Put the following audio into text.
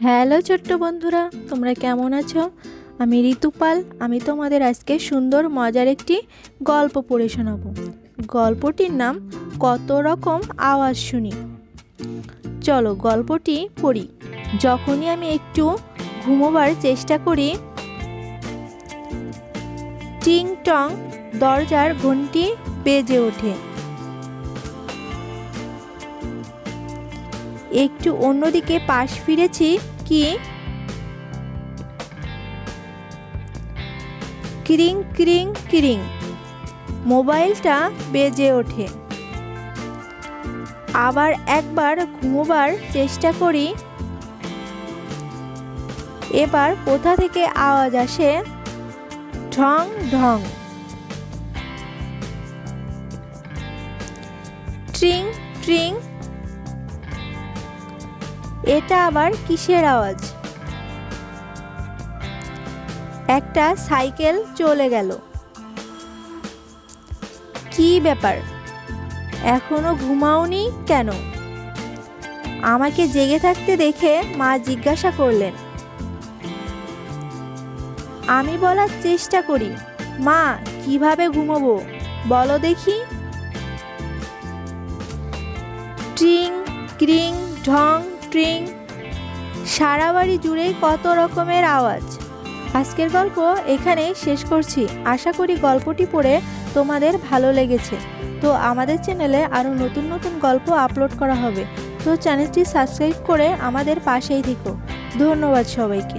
Hello ছোট্ট বন্ধুরা, তোমরা কেমন আছো? আমি ঋতুপাল, আমি তোমাদের আজকে সুন্দর মজার একটি গল্প পড়ে শোনাবো। গল্পটির নাম কত রকম আওয়াজ শুনি। চলো গল্পটি পড়ি। যখনই আমি একটু ঘুমোবার চেষ্টা করি, টিং টং দরজার ঘন্টি বেজে ওঠে। একটু অন্যদিকে পাশ ফিরেছি, কি? ক্রিং ক্রিং ক্রিং। মোবাইলটা বেজে ওঠে। আবার একবার ঘুমোবার চেষ্টা করি। এবার কোথা থেকে আওয়াজ আসে? ঢং ঢং। ট্রিং ট্রিং। এটা আবার কিসের আওয়াজ? একটা সাইকেল চলে গেল। কি ব্যাপার? এখনও ঘুমাওনি কেন? আমাকে জেগে থাকতে দেখে মা জিজ্ঞাসা করলেন। আমি বলার চেষ্টা করি, মা, কীভাবে ঘুমোবো? বলো দেখি। ট্রিং, ক্রিং, ঢং ট্রিং সারা বাড়ি জুড়েই কত রকমের আওয়াজ। আজকের গল্প এখানেই শেষ করছি। আশা করি গল্পটি পড়ে তোমাদের ভালো লেগেছে। তো আমাদের চ্যানেলে আরও নতুন নতুন গল্প আপলোড করা হবে। তো চ্যানেলটি সাবস্ক্রাইব করে আমাদের পাশেই থেকো। ধন্যবাদ সবাইকে।